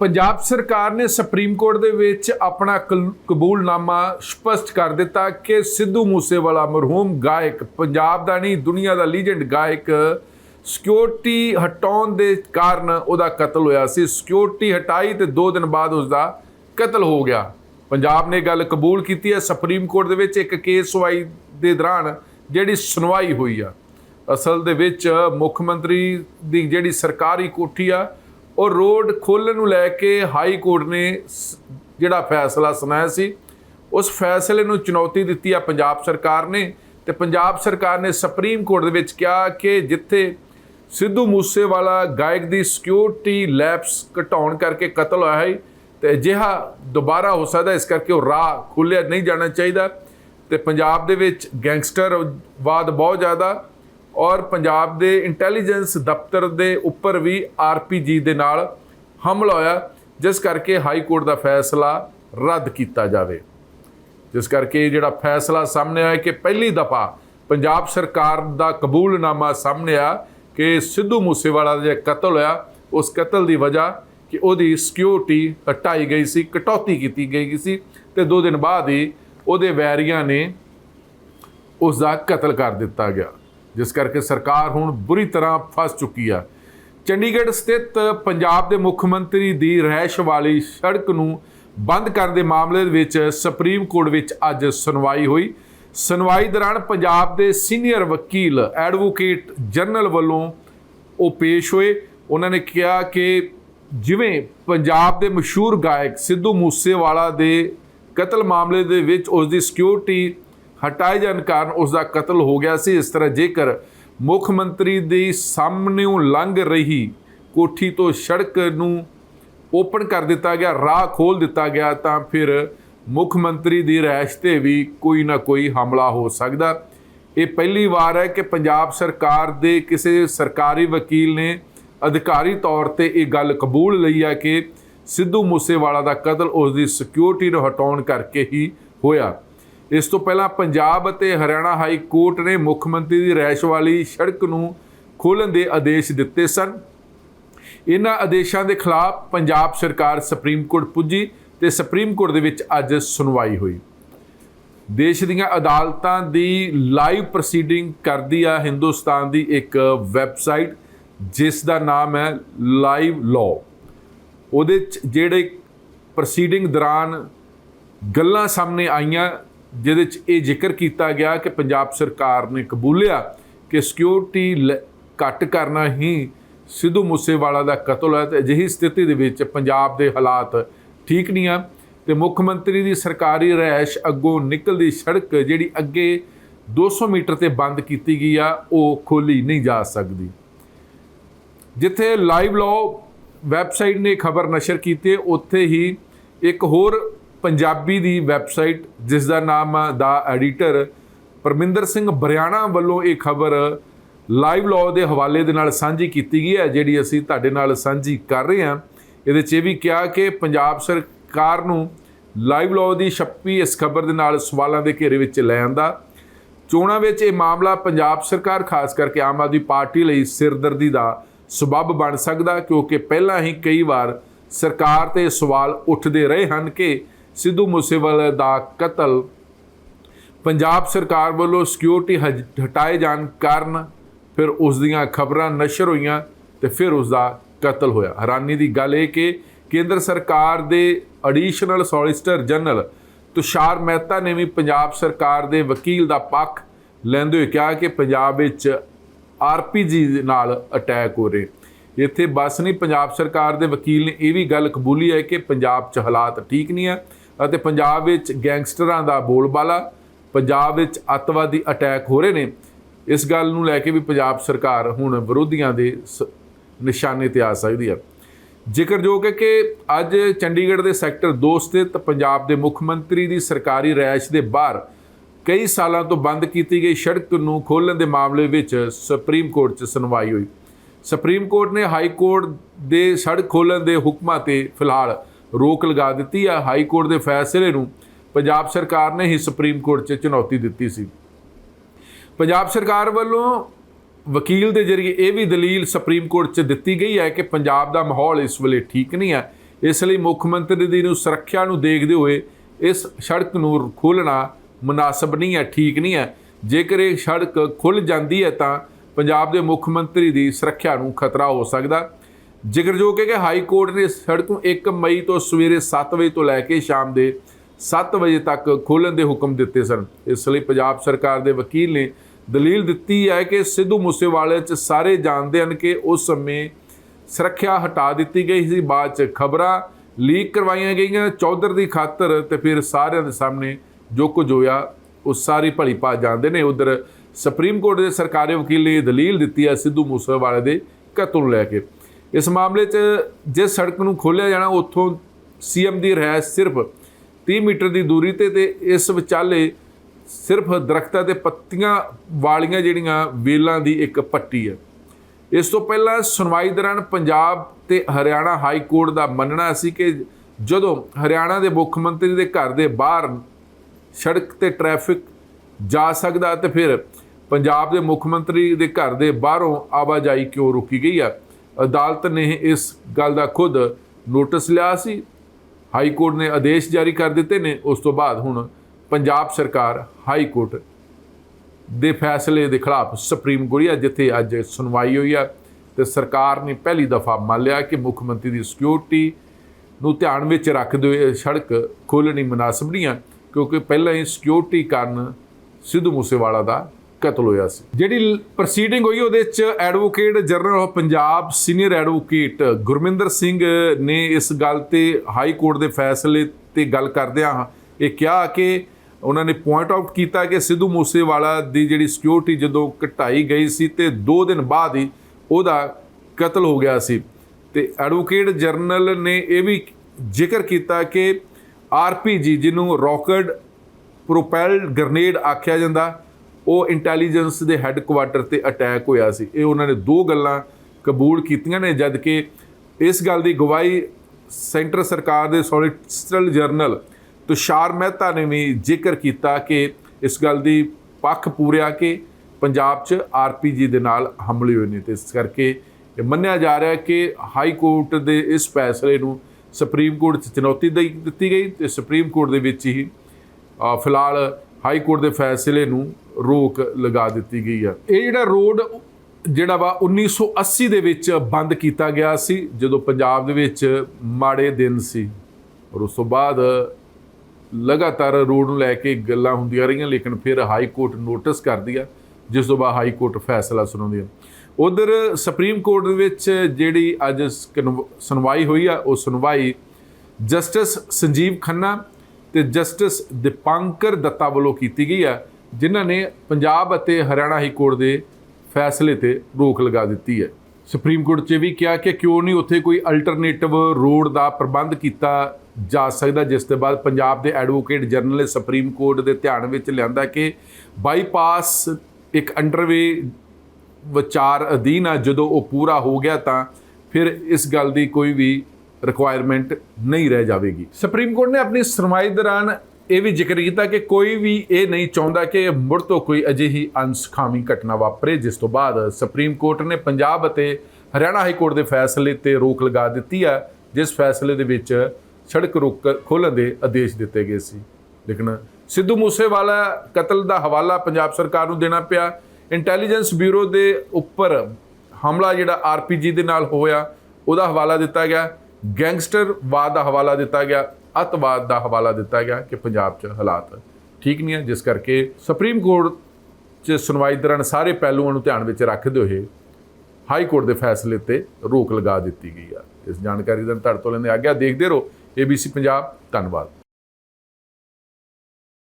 ਪੰਜਾਬ ਸਰਕਾਰ ਨੇ Supreme Court ਦੇ ਵਿੱਚ ਆਪਣਾ ਕਲ- ਕਬੂਲਨਾਮਾ ਸਪਸ਼ਟ ਕਰ ਦਿੱਤਾ ਕਿ ਸਿੱਧੂ ਮੂਸੇਵਾਲਾ ਮਰਹੂਮ ਗਾਇਕ, ਪੰਜਾਬ ਦਾ ਨਹੀਂ, ਦੁਨੀਆ ਦਾ ਲੀਜੈਂਡ ਗਾਇਕ ਸਿਕਿਉਰਿਟੀ ਹਟਾਉਣ ਦੇ ਕਾਰਨ ਉਹਦਾ ਕਤਲ ਹੋਇਆ ਸੀ। ਸਿਕਿਉਰਿਟੀ ਹਟਾਈ ਤੇ 2 ਦਿਨ ਬਾਅਦ ਉਸ ਦਾ ਕਤਲ ਹੋ ਗਿਆ। ਪੰਜਾਬ ਨੇ ਗੱਲ ਕਬੂਲ ਕੀਤੀ ਹੈ। ਸੁਪਰੀਮ ਕੋਰਟ ਦੇ ਵਿੱਚ ਇੱਕ ਕੇਸ ਸੁਣਵਾਈ ਦੇ ਦੌਰਾਨ ਜਿਹੜੀ ਸੁਣਵਾਈ ਹੋਈ ਆ, ਅਸਲ ਦੇ ਵਿੱਚ ਮੁੱਖ ਮੰਤਰੀ ਦੀ ਜਿਹੜੀ ਸਰਕਾਰੀ ਕੋਠੀ ਆ ਉਹ ਰੋਡ ਖੋਲ੍ਹਣ ਨੂੰ ਲੈ ਕੇ ਹਾਈ ਕੋਰਟ ਨੇ ਸ- ਜਿਹੜਾ ਫੈਸਲਾ ਸੁਣਾਇਆ ਸੀ, ਉਸ ਫੈਸਲੇ ਨੂੰ ਚੁਣੌਤੀ ਦਿੱਤੀ ਆ ਪੰਜਾਬ ਸਰਕਾਰ ਨੇ ਤੇ ਪੰਜਾਬ ਸਰਕਾਰ ਨੇ ਸੁਪਰੀਮ ਕੋਰਟ ਦੇ ਵਿੱਚ ਕਿਹਾ ਕਿ ਜਿੱਥੇ ਸਿੱਧੂ ਮੂਸੇਵਾਲਾ ਗਾਇਕ ਦੀ ਸਿਕਿਉਰਿਟੀ ਲੈਪਸ ਘਟਾਉਣ ਕਰਕੇ ਕਤਲ ਹੋਇਆ ਹੈ ਤੇ ਅਜਿਹਾ ਦੁਬਾਰਾ ਹੋ ਸਕਦਾ, ਇਸ ਕਰਕੇ ਉਹ ਰਾਹ ਖੁੱਲਿਆ ਨਹੀਂ ਜਾਣਾ ਚਾਹੀਦਾ ਤੇ ਪੰਜਾਬ ਦੇ ਵਿੱਚ ਗੈਂਗਸਟਰਵਾਦ ਬਹੁਤ ਜ਼ਿਆਦਾ ਔਰ ਪੰਜਾਬ ਦੇ ਇੰਟੈਲੀਜੈਂਸ ਦਫ਼ਤਰ ਦੇ ਉੱਪਰ ਵੀ ਆਰਪੀਜੀ ਦੇ ਨਾਲ ਹਮਲਾ ਹੋਇਆ, ਜਿਸ ਕਰਕੇ ਹਾਈ ਕੋਰਟ ਦਾ ਫੈਸਲਾ ਰੱਦ ਕੀਤਾ ਜਾਵੇ। ਜਿਸ ਕਰਕੇ ਜਿਹੜਾ ਫੈਸਲਾ ਸਾਹਮਣੇ ਆਇਆ ਕਿ ਪਹਿਲੀ ਦਫਾ ਪੰਜਾਬ ਸਰਕਾਰ ਦਾ ਕਬੂਲਨਾਮਾ ਸਾਹਮਣੇ ਆ ਕਿ ਸਿੱਧੂ ਮੂਸੇਵਾਲਾ ਦਾ ਜਿਹੜਾ ਕਤਲ ਹੋਇਆ, ਉਸ ਕਤਲ ਦੀ ਵਜ੍ਹਾ ਕਿ ਉਹਦੀ ਸਿਕਿਉਰਿਟੀ ਹਟਾਈ ਗਈ ਸੀ, ਕਟੌਤੀ ਕੀਤੀ ਗਈ ਸੀ ਤੇ ਦੋ ਦਿਨ ਬਾਅਦ ਹੀ ਉਹਦੇ ਵੈਰੀਆਂ ਨੇ ਉਸ ਦਾ ਕਤਲ ਕਰ ਦਿੱਤਾ ਗਿਆ। ਜਿਸ ਕਰਕੇ ਸਰਕਾਰ ਹੁਣ ਬੁਰੀ ਤਰ੍ਹਾਂ ਫਸ ਚੁੱਕੀ ਆ। ਚੰਡੀਗੜ੍ਹ ਸਥਿਤ ਪੰਜਾਬ ਦੇ ਮੁੱਖ ਮੰਤਰੀ ਦੀ ਰਹਿਸ਼ ਵਾਲੀ ਸੜਕ ਨੂੰ ਬੰਦ ਕਰਨ ਦੇ ਮਾਮਲੇ ਵਿੱਚ ਸੁਪਰੀਮ ਕੋਰਟ ਵਿੱਚ ਅੱਜ ਸੁਣਵਾਈ ਹੋਈ। ਸੁਣਵਾਈ ਦੌਰਾਨ ਪੰਜਾਬ ਦੇ ਸੀਨੀਅਰ ਵਕੀਲ ਐਡਵੋਕੇਟ ਜਨਰਲ ਵੱਲੋਂ ਉਹ ਪੇਸ਼ ਹੋਏ। ਉਹਨਾਂ ਨੇ ਕਿਹਾ ਕਿ ਜਿਵੇਂ ਪੰਜਾਬ ਦੇ ਮਸ਼ਹੂਰ ਗਾਇਕ ਸਿੱਧੂ ਮੂਸੇਵਾਲਾ ਦੇ ਕਤਲ ਮਾਮਲੇ ਦੇ ਵਿੱਚ ਉਸ ਦੀ ਸਿਕਿਉਰਿਟੀ ਹਟਾਏ ਜਾਣ ਕਾਰਨ ਉਸ ਦਾ ਕਤਲ ਹੋ ਗਿਆ ਸੀ। ਇਸ ਤਰ੍ਹਾਂ ਜੇਕਰ ਮੁੱਖ ਮੰਤਰੀ ਦੀ ਸਾਹਮਣੇੋਂ ਲੰਘ ਰਹੀ ਕੋਠੀ ਤੋਂ ਸੜਕ ਨੂੰ ਓਪਨ ਕਰ ਦਿੱਤਾ ਗਿਆ, ਰਾਹ ਖੋਲ ਦਿੱਤਾ ਗਿਆ, ਤਾਂ ਫਿਰ ਮੁੱਖ ਮੰਤਰੀ ਦੀ ਰਹਿਸ਼ ਤੇ ਵੀ ਕੋਈ ਨਾ ਕੋਈ ਹਮਲਾ ਹੋ ਸਕਦਾ। ਇਹ ਪਹਿਲੀ ਵਾਰ ਹੈ ਕਿ ਪੰਜਾਬ ਸਰਕਾਰ ਦੇ ਕਿਸੇ ਸਰਕਾਰੀ ਵਕੀਲ ਨੇ ਅਧਿਕਾਰੀ ਤੌਰ ਤੇ ਇਹ ਗੱਲ ਕਬੂਲ ਲਈ ਹੈ ਕਿ ਸਿੱਧੂ ਮੂਸੇਵਾਲਾ ਦਾ ਕਤਲ ਉਸ ਦੀ ਸਿਕਿਉਰਿਟੀ ਨੂੰ ਹਟਾਉਣ ਕਰਕੇ ਹੀ ਹੋਇਆ। ਇਸ ਤੋਂ ਪਹਿਲਾਂ ਪੰਜਾਬ ਅਤੇ ਹਰਿਆਣਾ ਹਾਈ ਕੋਰਟ ਨੇ ਮੁੱਖ ਮੰਤਰੀ ਦੀ ਰਹਿਸ਼ ਵਾਲੀ ਸੜਕ ਨੂੰ ਖੋਲਣ ਦੇ ਆਦੇਸ਼ ਦਿੱਤੇ ਸਨ। ਇਹਨਾਂ ਆਦੇਸ਼ਾਂ ਦੇ ਖਿਲਾਫ ਪੰਜਾਬ ਸਰਕਾਰ ਸੁਪਰੀਮ ਕੋਰਟ ਪੁੱਜੀ ਤੇ ਸੁਪਰੀਮ ਕੋਰਟ ਦੇ ਵਿੱਚ ਅੱਜ ਸੁਣਵਾਈ ਹੋਈ। ਦੇਸ਼ ਦੀਆਂ ਅਦਾਲਤਾਂ ਦੀ ਲਾਈਵ ਪ੍ਰੋਸੀਡਿੰਗ ਕਰਦੀ ਆ ਹਿੰਦੁਸਤਾਨ ਦੀ ਇੱਕ ਵੈਬਸਾਈਟ, ਜਿਸ ਦਾ ਨਾਮ ਹੈ ਲਾਈਵ ਲਾਅ। ਉਹਦੇ ਜਿਹੜੇ ਪ੍ਰੋਸੀਡਿੰਗ ਦੌਰਾਨ ਗੱਲਾਂ ਸਾਹਮਣੇ ਆਈਆਂ ਜਿਹਦੇ 'ਚ ਇਹ ਜ਼ਿਕਰ ਕੀਤਾ ਗਿਆ ਕਿ ਪੰਜਾਬ ਸਰਕਾਰ ਨੇ ਕਬੂਲਿਆ ਕਿ ਸਿਕਿਉਰਿਟੀ ਘੱਟ ਕਰਨਾ ਹੀ ਸਿੱਧੂ ਮੂਸੇਵਾਲਾ ਦਾ ਕਤਲ ਹੈ ਤੇ ਅਜਿਹੀ ਸਥਿਤੀ ਦੇ ਵਿੱਚ ਪੰਜਾਬ ਦੇ ਹਾਲਾਤ ਠੀਕ ਨਹੀਂ ਆ ਤੇ ਮੁੱਖ ਮੰਤਰੀ ਦੀ ਸਰਕਾਰੀ ਰਹਿائش ਅੱਗੋਂ ਨਿਕਲਦੀ ਸੜਕ ਜਿਹੜੀ ਅੱਗੇ 200 ਮੀਟਰ ਤੇ ਬੰਦ ਕੀਤੀ ਗਈ ਆ, ਉਹ ਖੋਲੀ ਨਹੀਂ ਜਾ ਸਕਦੀ। ਜਿੱਥੇ ਲਾਈਵ ਲਾਅ ਵੈਬਸਾਈਟ ਨੇ ਖਬਰ ਨਸ਼ਰ ਕੀਤੀ, ਉੱਥੇ ਹੀ ਇੱਕ ਹੋਰ ਪੰਜਾਬੀ ਦੀ ਵੈਬਸਾਈਟ ਜਿਸ ਦਾ ਨਾਮ ਦਾ ਐਡੀਟਰ ਪਰਮਿੰਦਰ ਸਿੰਘ ਬਰਿਆਣਾ ਵੱਲੋਂ ਇਹ ਖਬਰ ਲਾਈਵ ਲਾਅ ਦੇ ਹਵਾਲੇ ਦੇ ਨਾਲ ਸਾਂਝੀ ਕੀਤੀ ਗਈ ਹੈ, ਜਿਹੜੀ ਅਸੀਂ ਤੁਹਾਡੇ ਨਾਲ ਸਾਂਝੀ ਕਰ ਰਹੇ ਹਾਂ। ਇਹਦੇ 'ਚ ਇਹ ਵੀ ਕਿਹਾ ਕਿ ਪੰਜਾਬ ਸਰਕਾਰ ਨੂੰ ਲਾਈਵ ਲਾਅ ਦੀ ਛੱਪੀ ਇਸ ਖਬਰ ਦੇ ਨਾਲ ਸਵਾਲਾਂ ਦੇ ਘੇਰੇ ਵਿੱਚ ਲੈ ਆਂਦਾ ਚੋਣਾਂ ਵਿੱਚ ਇਹ ਮਾਮਲਾ ਪੰਜਾਬ ਸਰਕਾਰ, ਖਾਸ ਕਰਕੇ ਆਮ ਆਦਮੀ ਪਾਰਟੀ ਲਈ ਸਿਰਦਰਦੀ ਦਾ ਸਬਬ ਬਣ ਸਕਦਾ, ਕਿਉਂਕਿ ਪਹਿਲਾਂ ਹੀ ਕਈ ਵਾਰ ਸਰਕਾਰ ਤੇ ਸਵਾਲ ਉੱਠਦੇ ਰਹੇ ਹਨ ਕਿ ਸਿੱਧੂ ਮੂਸੇਵਾਲੇ ਦਾ ਕਤਲ। ਪੰਜਾਬ ਸਰਕਾਰ ਵੱਲੋਂ ਸਿਕਿਉਰਿਟੀ ਹਜ- ਹਟਾਏ ਜਾਣ ਕਾਰਨ ਫਿਰ ਉਸ ਦੀਆਂ ਖਬਰਾਂ ਨਸ਼ਰ ਹੋਈਆਂ ਤੇ ਫਿਰ ਉਸ ਦਾ ਕਤਲ ਹੋਇਆ। ਹੈਰਾਨੀ ਦੀ ਗੱਲ ਇਹ ਕਿ ਕੇਂਦਰ ਸਰਕਾਰ ਦੇ additional solicitor general Tushar Mehta ਨੇ ਵੀ ਪੰਜਾਬ ਸਰਕਾਰ ਦੇ ਵਕੀਲ ਦਾ ਪੱਖ ਲੈਂਦੇ ਹੋਏ ਕਿਹਾ ਕਿ ਪੰਜਾਬ ਵਿੱਚ ਆਰਪੀਜੀ ਦੇ ਨਾਲ ਅਟੈਕ ਹੋ ਰਹੇ। ਇੱਥੇ ਬਸ ਨਹੀਂ, ਪੰਜਾਬ ਸਰਕਾਰ ਦੇ ਵਕੀਲ ਨੇ ਇਹ ਵੀ ਗੱਲ ਕਬੂਲੀ ਹੈ ਕਿ ਪੰਜਾਬ 'ਚ ਹਾਲਾਤ ਠੀਕ ਨਹੀਂ ਹੈ। ਅਤੇ ਪੰਜਾਬ ਵਿੱਚ ਗੈਂਗਸਟਰਾਂ ਦਾ ਬੋਲਬਾਲਾ, ਪੰਜਾਬ ਵਿੱਚ ਅੱਤਵਾਦੀ ਅਟੈਕ ਹੋ ਰਹੇ ਨੇ। ਇਸ ਗੱਲ ਨੂੰ ਲੈ ਕੇ ਵੀ ਪੰਜਾਬ ਸਰਕਾਰ ਹੁਣ ਵਿਰੋਧੀਆਂ ਦੇ ਸ- ਨਿਸ਼ਾਨੇ ਤੇ ਆ ਸਕਦੀ ਹੈ। ਜ਼ਿਕਰਯੋਗ ਹੈ ਕਿ ਅੱਜ ਚੰਡੀਗੜ੍ਹ ਦੇ ਸੈਕਟਰ 2 ਸਥਿਤ ਪੰਜਾਬ ਦੇ ਮੁੱਖ ਮੰਤਰੀ ਦੀ ਸਰਕਾਰੀ ਰਿਹਾਇਸ਼ ਦੇ ਬਾਹਰ ਕਈ ਸਾਲਾਂ ਤੋਂ ਬੰਦ ਕੀਤੀ ਗਈ ਸੜਕ ਨੂੰ ਖੋਲ੍ਹਣ ਦੇ ਮਾਮਲੇ ਵਿੱਚ ਸੁਪਰੀਮ ਕੋਰਟ 'ਚ ਸੁਣਵਾਈ ਹੋਈ। ਸੁਪਰੀਮ ਕੋਰਟ ਨੇ ਹਾਈ ਕੋਰਟ ਦੇ ਸੜਕ ਖੋਲ੍ਹਣ ਦੇ ਹੁਕਮਾਂ ਤੇ ਫਿਲਹਾਲ ਰੋਕ ਲਗਾ ਦਿੱਤੀ ਆ ਹਾਈ ਕੋਰਟ ਦੇ ਫੈਸਲੇ ਨੂੰ, ਪੰਜਾਬ ਸਰਕਾਰ ਨੇ ਹੀ ਸੁਪਰੀਮ ਕੋਰਟ 'ਚ ਚੁਣੌਤੀ ਦਿੱਤੀ ਸੀ। ਪੰਜਾਬ ਸਰਕਾਰ ਵੱਲੋਂ ਵਕੀਲ ਦੇ ਜ਼ਰੀਏ ਇਹ ਵੀ ਦਲੀਲ ਸੁਪਰੀਮ ਕੋਰਟ 'ਚ ਦਿੱਤੀ ਗਈ ਹੈ ਕਿ ਪੰਜਾਬ ਦਾ ਮਾਹੌਲ ਇਸ ਵੇਲੇ ਠੀਕ ਨਹੀਂ ਹੈ। ਇਸ ਲਈ ਮੁੱਖ ਮੰਤਰੀ ਦੀ ਨੂੰ ਸੁਰੱਖਿਆ ਨੂੰ ਦੇਖਦੇ ਹੋਏ ਇਸ ਸੜਕ ਨੂੰ ਖੋਲ੍ਹਣਾ ਮੁਨਾਸਬ ਨਹੀਂ ਹੈ, ਠੀਕ ਨਹੀਂ ਹੈ। ਜੇਕਰ ਇਹ ਸੜਕ ਖੁੱਲ ਜਾਂਦੀ ਹੈ ਤਾਂ ਪੰਜਾਬ ਦੇ ਮੁੱਖ ਮੰਤਰੀ ਦੀ ਸੁਰੱਖਿਆ ਨੂੰ ਖਤਰਾ ਹੋ ਸਕਦਾ। ਜ਼ਿਕਰਯੋਗ ਹੈ ਕਿ ਹਾਈ ਕੋਰਟ ਨੇ ਸੜਕ ਨੂੰ 1 ਮਈ ਤੋਂ ਸਵੇਰੇ 7 ਵਜੇ ਤੋਂ ਲੈ ਕੇ ਸ਼ਾਮ ਦੇ 7 ਵਜੇ ਤੱਕ ਖੋਲ੍ਹਣ ਦੇ ਹੁਕਮ ਦਿੱਤੇ ਸਨ। ਇਸ ਲਈ ਪੰਜਾਬ ਸਰਕਾਰ ਦੇ ਵਕੀਲ ਨੇ ਦਲੀਲ ਦਿੱਤੀ ਹੈ ਕਿ ਸਿੱਧੂ ਮੂਸੇਵਾਲੇ 'ਚ ਸਾਰੇ ਜਾਣਦੇ ਹਨ ਕਿ ਉਸ ਸਮੇਂ ਸੁਰੱਖਿਆ ਹਟਾ ਦਿੱਤੀ ਗਈ ਸੀ। ਬਾਅਦ 'ਚ ਖਬਰਾਂ ਲੀਕ ਕਰਵਾਈਆਂ ਗਈਆਂ। ਚੌਧਰ ਦੀ ਖਾਤਰ ਤੇ ਫਿਰ ਸਾਰਿਆਂ ਦੇ ਸਾਹਮਣੇ ਜੋ ਕੁਝ ਹੋਇਆ, ਉਹ ਸਾਰੀ ਭਲੀ ਪਾ ਜਾਂਦੇ ਨੇ। ਉਧਰ ਸੁਪਰੀਮ ਕੋਰਟ ਦੇ ਸਰਕਾਰੀ ਵਕੀਲ ਨੇ ਦਲੀਲ ਦਿੱਤੀ ਹੈ ਸਿੱਧੂ ਮੂਸੇਵਾਲੇ ਦੇ ਕਤਲ ਨੂੰ ਲੈ ਕੇ। ਇਸ ਮਾਮਲੇ 'ਚ ਜਿਸ ਸੜਕ ਨੂੰ ਖੋਲਿਆ ਜਾਣਾ, ਉੱਥੋਂ ਸੀਐਮ ਦੀ ਰਹਿ ਸਿਰਫ 30 ਮੀਟਰ ਦੀ ਦੂਰੀ ਤੇ ਤੇ ਇਸ ਵਿਚਾਲੇ ਸਿਰਫ ਦਰਖਤਾਂ ਤੇ ਪੱਤੀਆਂ ਵਾਲੀਆਂ ਜਿਹੜੀਆਂ ਵੇਲਾਂ ਦੀ ਇੱਕ ਪੱਟੀ ਹੈ। ਇਸ ਤੋਂ ਪਹਿਲਾਂ ਸੁਣਵਾਈ ਦੌਰਾਨ ਪੰਜਾਬ ਤੇ ਹਰਿਆਣਾ ਹਾਈ ਕੋਰਟ ਦਾ ਮੰਨਣਾ ਸੀ ਕਿ ਜਦੋਂ ਹਰਿਆਣਾ ਦੇ ਮੁੱਖ ਮੰਤਰੀ ਦੇ ਘਰ ਦੇ ਬਾਹਰ ਸੜਕ ਤੇ ਟ੍ਰੈਫਿਕ ਜਾ ਸਕਦਾ ਤੇ ਫਿਰ ਪੰਜਾਬ ਦੇ ਮੁੱਖ ਮੰਤਰੀ ਦੇ ਘਰ ਦੇ ਬਾਹਰੋਂ ਆਵਾਜਾਈ ਕਿਉਂ ਰੁਕੀ ਗਈ ਆ? ਅਦਾਲਤ ਨੇ ਇਸ ਗੱਲ ਦਾ ਖੁਦ ਨੋਟਿਸ ਲਿਆ ਸੀ। ਹਾਈ ਕੋਰਟ ਨੇ ਆਦੇਸ਼ ਜਾਰੀ ਕਰ ਦਿੱਤੇ ਨੇ। ਉਸ ਤੋਂ ਬਾਅਦ ਹੁਣ ਪੰਜਾਬ ਸਰਕਾਰ ਹਾਈ ਕੋਰਟ ਦੇ ਫੈਸਲੇ ਦੇ ਖਿਲਾਫ ਸੁਪਰੀਮ ਕੋਰਟ ਆ, ਜਿੱਥੇ ਅੱਜ ਸੁਣਵਾਈ ਹੋਈ ਆ ਤੇ ਸਰਕਾਰ ਨੇ ਪਹਿਲੀ ਦਫਾ ਮੰਨ ਲਿਆ ਕਿ ਮੁੱਖ ਮੰਤਰੀ ਦੀ ਸਿਕਿਉਰਿਟੀ ਨੂੰ ਧਿਆਨ ਵਿੱਚ ਰੱਖਦੇ ਹੋਏ ਇਹ ਸੜਕ ਖੋਲ੍ਹਣੀ ਮੁਨਾਸਬ ਨਹੀਂ ਆ, ਕਿਉਂਕਿ ਪਹਿਲਾਂ ਹੀ ਸਿਕਿਉਰਿਟੀ ਕਾਰਨ ਸਿੱਧੂ ਮੂਸੇਵਾਲਾ ਦਾ ਕਤਲ ਹੋਇਆ ਸੀ। ਜਿਹੜੀ ਪ੍ਰੋਸੀਡਿੰਗ ਹੋਈ ਉਹਦੇ ਚ advocate general of Punjab senior advocate Gurminder Singh ਨੇ ਇਸ ਗੱਲ ਤੇ ਹਾਈ ਕੋਰਟ ਦੇ ਫੈਸਲੇ ਤੇ ਗੱਲ ਕਰਦਿਆਂ ਇਹ ਕਿਹਾ ਕਿ ਉਹਨਾਂ ਨੇ ਪੁਆਇੰਟ ਆਊਟ ਕੀਤਾ ਕਿ ਸਿੱਧੂ ਮੂਸੇਵਾਲਾ ਦੀ ਜਿਹੜੀ ਸਿਕਿਉਰਿਟੀ ਜਦੋਂ ਘਟਾਈ ਗਈ ਸੀ ਤੇ 2 ਦਿਨ ਬਾਅਦ ਹੀ ਉਹਦਾ ਕਤਲ ਹੋ ਗਿਆ ਸੀ। ਤੇ ਐਡਵੋਕੇਟ ਜਨਰਲ ਨੇ ਇਹ ਵੀ ਜ਼ਿਕਰ ਕੀਤਾ ਕਿ ਆਰਪੀਜੀ ਜਿਹਨੂੰ ਰੌਕਟ ਪ੍ਰੋਪੈਲਡ ਗ੍ਰਨੇਡ ਆਖਿਆ ਜਾਂਦਾ ਉਹ ਇੰਟੈਲੀਜੈਂਸ ਦੇ ਹੈੱਡਕੁਆਰਟਰ ਤੇ ਅਟੈਕ ਹੋਇਆ ਸੀ। ਇਹ ਉਹਨਾਂ ਨੇ ਦੋ ਗੱਲਾਂ ਕਬੂਲ ਕੀਤੀਆਂ ਨੇ, ਜਦ ਕਿ ਇਸ ਗੱਲ ਦੀ ਗਵਾਹੀ ਸੈਂਟਰ ਸਰਕਾਰ ਦੇ ਸੋਲਿਸਿਟਰ ਜਨਰਲ ਤੁਸ਼ਾਰ ਮਹਿਤਾ ਨੇ ਵੀ ਜ਼ਿਕਰ ਕੀਤਾ ਕਿ ਇਸ ਗੱਲ ਦੀ ਪੱਖ ਪੂਰਿਆ ਕਿ ਪੰਜਾਬ 'ਚ ਆਰਪੀਜੀ ਦੇ ਨਾਲ ਹਮਲੇ ਹੋਏ ਨੇ ਤੇ ਇਸ ਕਰਕੇ ਇਹ ਮੰਨਿਆ ਜਾ ਰਿਹਾ ਹੈ ਕਿ ਹਾਈ ਕੋਰਟ ਦੇ ਇਸ ਫੈਸਲੇ ਨੂੰ ਸੁਪਰੀਮ ਕੋਰਟ 'ਚ ਚੁਣੌਤੀ ਦੇਈ- ਦਿੱਤੀ ਗਈ ਤੇ ਸੁਪਰੀਮ ਕੋਰਟ ਦੇ ਵਿੱਚ ਹੀ ਫਿਲਹਾਲ ਹਾਈ ਕੋਰਟ ਦੇ ਫੈਸਲੇ ਨੂੰ ਰੋਕ ਲਗਾ ਦਿੱਤੀ ਗਈ ਆ। ਇਹ ਜਿਹੜਾ ਰੋਡ ਜਿਹੜਾ ਵਾ 1980 ਦੇ ਵਿੱਚ ਬੰਦ ਕੀਤਾ ਗਿਆ ਸੀ, ਜਦੋਂ ਪੰਜਾਬ ਦੇ ਵਿੱਚ ਮਾੜੇ ਦਿਨ ਸੀ। ਔਰ ਉਸ ਤੋਂ ਬਾਅਦ ਲਗਾਤਾਰ ਰੋਡ ਨੂੰ ਲੈ ਕੇ ਗੱਲਾਂ ਹੁੰਦੀਆਂ ਰਹੀਆਂ, ਲੇਕਿਨ ਫਿਰ ਹਾਈ ਕੋਰਟ ਨੋਟਿਸ ਕਰਦੀ ਆ, ਜਿਸ ਤੋਂ ਬਾਅਦ ਹਾਈ ਕੋਰਟ ਫੈਸਲਾ ਸੁਣਾਉਂਦੀ ਆ। ਉਧਰ ਸੁਪਰੀਮ ਕੋਰਟ ਦੇ ਵਿੱਚ ਜਿਹੜੀ ਅੱਜ ਸਕਨ- ਸੁਣਵਾਈ ਹੋਈ ਆ, ਉਹ ਸੁਣਵਾਈ ਜਸਟਿਸ ਸੰਜੀਵ ਖੰਨਾ ਤੇ ਜਸਟਿਸ ਦੀਪੰਕਰ ਦੱਤਾ ਵੱਲੋਂ ਕੀਤੀ ਗਈ ਆ ਜਿਨ੍ਹਾਂ ਨੇ ਪੰਜਾਬ ਅਤੇ ਹਰਿਆਣਾ ਹਾਈ ਕੋਰਟ ਦੇ ਫੈਸਲੇ ਤੇ ਰੋਕ ਲਗਾ ਦਿੱਤੀ ਹੈ। ਸੁਪਰੀਮ ਕੋਰਟ 'ਚ ਇਹ ਵੀ ਕਿਹਾ ਕਿ ਕਿਉਂ ਨਹੀਂ ਉੱਥੇ ਕੋਈ ਅਲਟਰਨੇਟਿਵ ਰੋਡ ਦਾ ਪ੍ਰਬੰਧ ਕੀਤਾ ਜਾ ਸਕਦਾ, ਜਿਸ ਦੇ ਬਾਅਦ ਪੰਜਾਬ ਦੇ ਐਡਵੋਕੇਟ ਜਨਰਲ ਨੇ ਸੁਪਰੀਮ ਕੋਰਟ ਦੇ ਧਿਆਨ ਵਿੱਚ ਲਿਆਂਦਾ ਕਿ ਬਾਈਪਾਸ ਇੱਕ ਅੰਡਰਵੇ ਵਿਚਾਰ ਅਧੀਨ ਆ, ਜਦੋਂ ਉਹ ਪੂਰਾ ਹੋ ਗਿਆ ਤਾਂ ਫਿਰ ਇਸ ਗੱਲ ਦੀ ਕੋਈ ਵੀ ਰਿਕੁਆਇਰਮੈਂਟ ਨਹੀਂ ਰਹਿ ਜਾਵੇਗੀ। ਸੁਪਰੀਮ ਕੋਰਟ ਨੇ ਆਪਣੀ ਸੁਣਵਾਈ ਦੌਰਾਨ ਇਹ ਵੀ ਜ਼ਿਕਰ ਕੀਤਾ ਕਿ ਕੋਈ ਵੀ ਇਹ ਨਹੀਂ ਚਾਹੁੰਦਾ ਕਿ ਮੁੜ ਤੋਂ ਕੋਈ ਅਜਿਹੀ ਅਨਸਖਾਵੀ ਘਟਨਾ ਵਾਪਰੇ, ਜਿਸ ਤੋਂ ਬਾਅਦ ਸੁਪਰੀਮ ਕੋਰਟ ਨੇ ਪੰਜਾਬ ਅਤੇ ਹਰਿਆਣਾ ਹਾਈ ਕੋਰਟ ਦੇ ਫੈਸਲੇ ਤੇ ਰੋਕ ਲਗਾ ਦਿੱਤੀ ਹੈ, ਜਿਸ ਫੈਸਲੇ ਦੇ ਵਿੱਚ ਸੜਕ ਰੋਕ ਖੋਲ੍ਹਣ ਦੇ ਆਦੇਸ਼ ਦਿੱਤੇ ਗਏ ਸੀ। ਲੇਕਿਨ ਸਿੱਧੂ ਮੂਸੇਵਾਲਾ ਕਤਲ ਦਾ ਹਵਾਲਾ ਪੰਜਾਬ ਸਰਕਾਰ ਨੂੰ ਦੇਣਾ ਪਿਆ। ਇੰਟੈਲੀਜੈਂਸ ਬਿਊਰੋ ਦੇ ਉੱਪਰ ਹਮਲਾ ਜਿਹੜਾ ਆਰਪੀਜੀ ਦੇ ਨਾਲ ਹੋਇਆ, ਉਹਦਾ ਹਵਾਲਾ ਦਿੱਤਾ ਗਿਆ। ਗੈਂਗਸਟਰਵਾਦ ਦਾ ਹਵਾਲਾ ਦਿੱਤਾ ਗਿਆ, ਅੱਤਵਾਦ ਦਾ ਹਵਾਲਾ ਦਿੱਤਾ ਗਿਆ ਕਿ ਪੰਜਾਬ 'ਚ ਹਾਲਾਤ ਠੀਕ ਨਹੀਂ ਹੈ ਜਿਸ ਕਰਕੇ ਸੁਪਰੀਮ ਕੋਰਟ 'ਚ ਸੁਣਵਾਈ ਦੌਰਾਨ ਸਾਰੇ ਪਹਿਲੂਆਂ ਨੂੰ ਧਿਆਨ ਵਿੱਚ ਰੱਖਦੇ ਹੋਏ ਹਾਈ ਕੋਰਟ ਦੇ ਫੈਸਲੇ ਤੇ ਰੋਕ ਲਗਾ ਦਿੱਤੀ ਗਈ ਆ। ਇਸ ਜਾਣਕਾਰੀ ਦਾ ਤੁਹਾਡੇ ਤੋਂ ਲੈਂਦੇ ਆਗਿਆ ਦੇਖਦੇ ਰਹੋ ABC ਪੰਜਾਬ, ਧੰਨਵਾਦ।